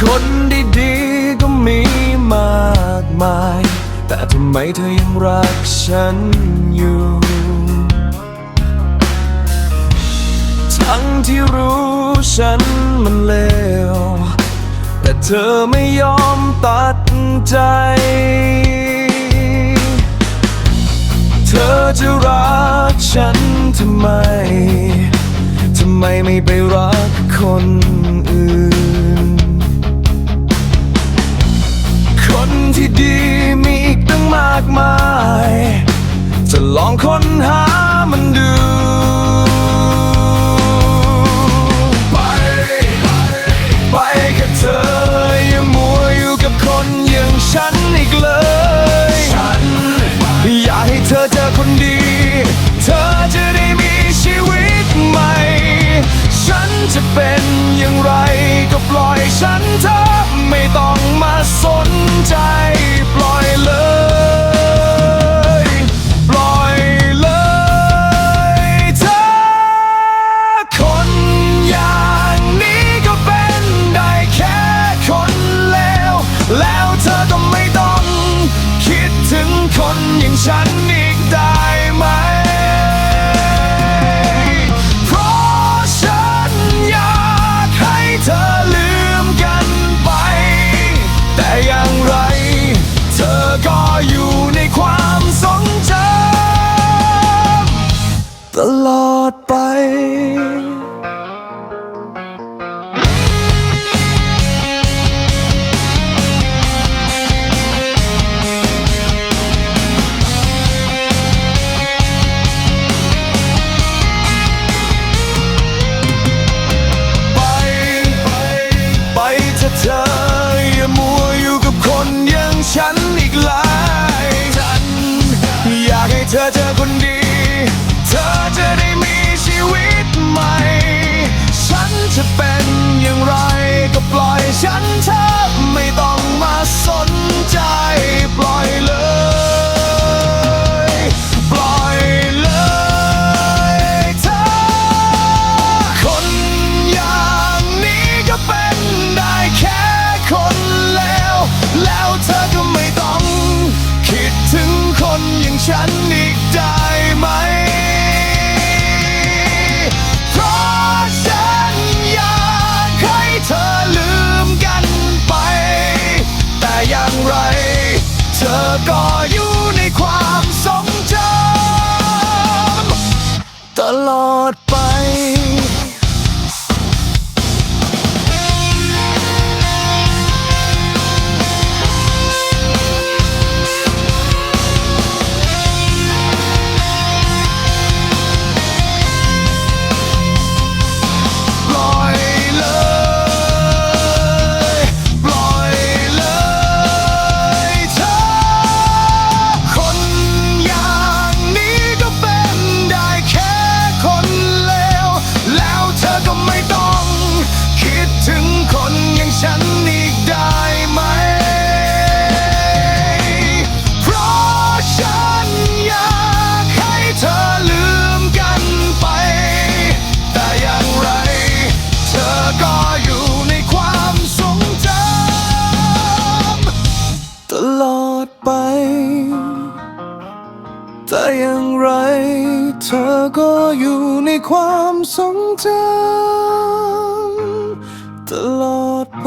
คนดีๆก็มีมากมาย แต่ทำไมเธอยังรักฉันอยู่ ทั้งที่รู้ฉันมันเลว แต่เธอไม่ยอมตัดใจ เธอจะรักฉันทำไม ทำไมไม่ไปรักคน องค้นหามันดูไปไปกับเธออย่ามัวอยู่กับคนอย่างฉันอีกเลย ฉัน อยากให้เธอเจอคนดี เธอจะได้มีชีวิตใหม่ ฉันจะเป็นอย่างไรก็ปล่อยฉันเธอไม่ต้องมาสน ดไปไปไปไปเถอะเธออย่ามัวอยู่กับคนอย่างฉันอีกหลายฉันอยากให้เธอเจอ ฉัน ก็อยู่ในความทรงจำตลอด แต่อย่างไรเธอก็อยู่ในความทรงจำตลอดไป